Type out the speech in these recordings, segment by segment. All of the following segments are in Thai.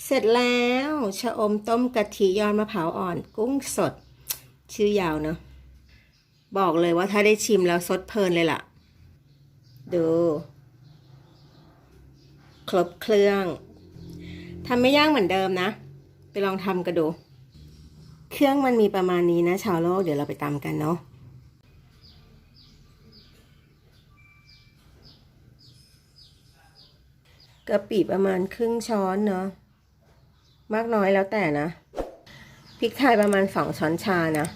เสร็จแล้วชะอมต้มกะทิยอดมะพร้าวอ่อน กุ้งสด ชื่อยาวเนอะบอกเลยว่าถ้าได้ชิมแล้วสดเพลินเลยล่ะ ดู ครบเครื่องทำไม่ยากเหมือนเดิมนะ ไปลองทำกันดู เครื่องมันมีประมาณนี้นะ ชาวโลกเดี๋ยวเราไปตำกันเนาะกะปิประมาณครึ่งช้อนเนาะ มากน้อยแล้วแต่นะ พริกไทยประมาณสองช้อนชานะ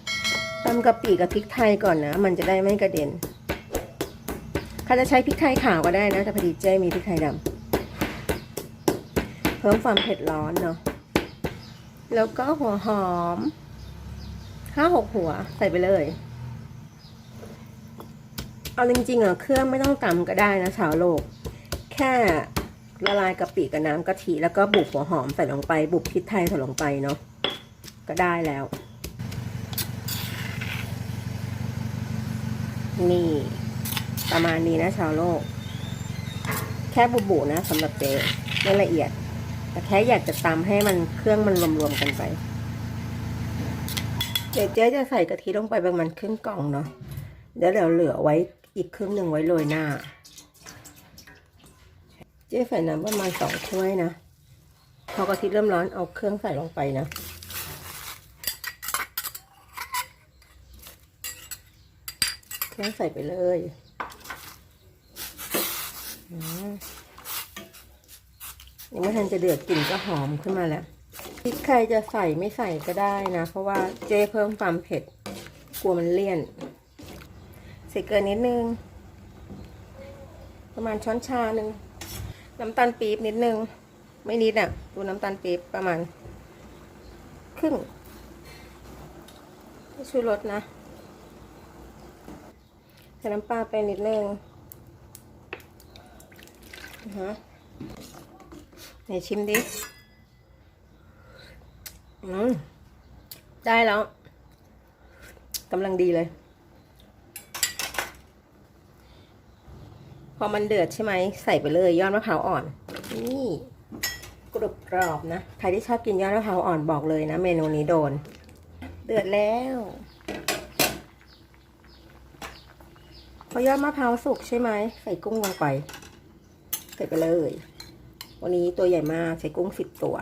ตำกะปิกับพริกไทยก่อนนะ มันจะได้ไม่กระเด็นใครจะใช้พริกไทยขาวก็ได้นะ แต่พอดีเจ้มีพริกไทยดำเพิ่มความเผ็ดร้อนเนาะแล้วก็หัวหอมห้าหกหัวใส่ไปเลย เอาจริงๆอะเครื่องไม่ต้องตำก็ได้นะชาวโลก แค่ ละลายกะปิกับน้ำกะทิแล้วก็บุบหัวหอมใส่ลงไป บุบพริกไทยใส่ลงไปเนาะก็ได้แล้ว นี่ ประมาณนี้นะชาวโลก แค่บุบุนะสำหรับเจไม่ละเอียด แต่แค่อยากจะตำให้มันเครื่องมันรวมๆกันไปเดี๋ยวเจ๊จะใส่กะทิลงไปประมาณครึ่งกล่องเนาะเดี๋ยวเดี๋ยวเหลือไว้อีกครึ่งหนึ่งไว้โรยหน้า จ๊ใส่น้ำประมาณสองถ้วยนะ พอกะทิเริ่มร้อนเอาเครื่องใส่ลงไปนะเครื่องใส่ไปเลยอืมยังไม่ทันจะเดือดกลิ่นก็หอมขึ้นมาแล้วพริกใครจะใส่ไม่ใส่ก็ได้นะ เพราะว่าเจ๊เพิ่มความเผ็ด กลัวมันเลี่ยน ใส่เกลือนิดนึง ประมาณช้อนชาหนึ่ง น้ำตาลปี๊บนิดนึง ไม่นิดอะ ดูน้ำตาลปี๊บประมาณ ครึ่งชูรสนะใส่น้ำปลาไปนิดนึงฮะไหนชิมดิ อืม ได้แล้วกำลังดีเลย พอมันเดือดใช่ไหมใส่ไปเลยยอดมะพร้าวอ่อน นี่กรุบกรอบนะ ใครที่ชอบกินยอดมะพร้าวอ่อนบอกเลยนะ เมนูนี้โดน เดือดแล้วพอยอดมะพร้าวสุกใช่ไหมใส่กุ้งลงไปใส่ไปเลย วันนี้ตัวใหญ่มากใช้กุ้งสิบตัว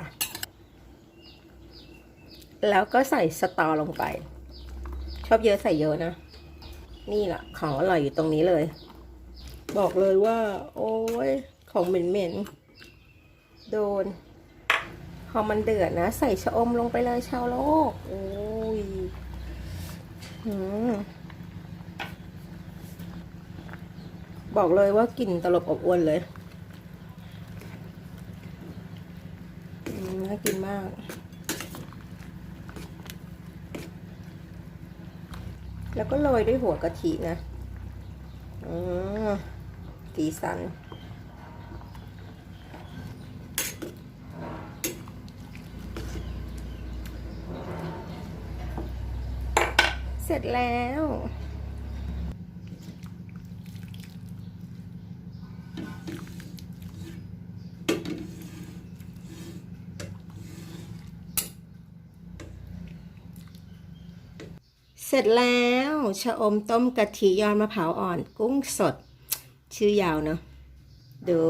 แล้วก็ใส่สตอลงไป ชอบเยอะใส่เยอะนะ นี่แหละของอร่อยอยู่ตรงนี้เลย บอกเลยว่า โอ้ยของเหม็นๆ โดน พอมันเดือดนะ ใส่ชะอมลงไปเลยชาวโลก โอ้ยหืมบอกเลยว่ากลิ่นตลบอบอวนเลยน่ากินมาก แล้วก็โรยด้วยหัวกะทินะ อืม สีสัน เสร็จแล้วเสร็จแล้วชะอมต้มกะทิยอดมะพร้าวอ่อนกุ้งสด ชื่อยาวเนาะดู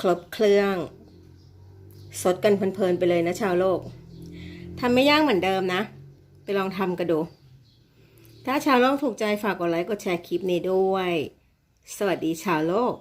ครบเครื่อง สดกันเพลินๆไปเลยนะชาวโลกทำไม่ยากเหมือนเดิมนะ ไปลองทำกันดู ถ้าชาวโลกถูกใจฝากกดไลค์กดแชร์คลิปนี้ด้วย สวัสดีชาวโลก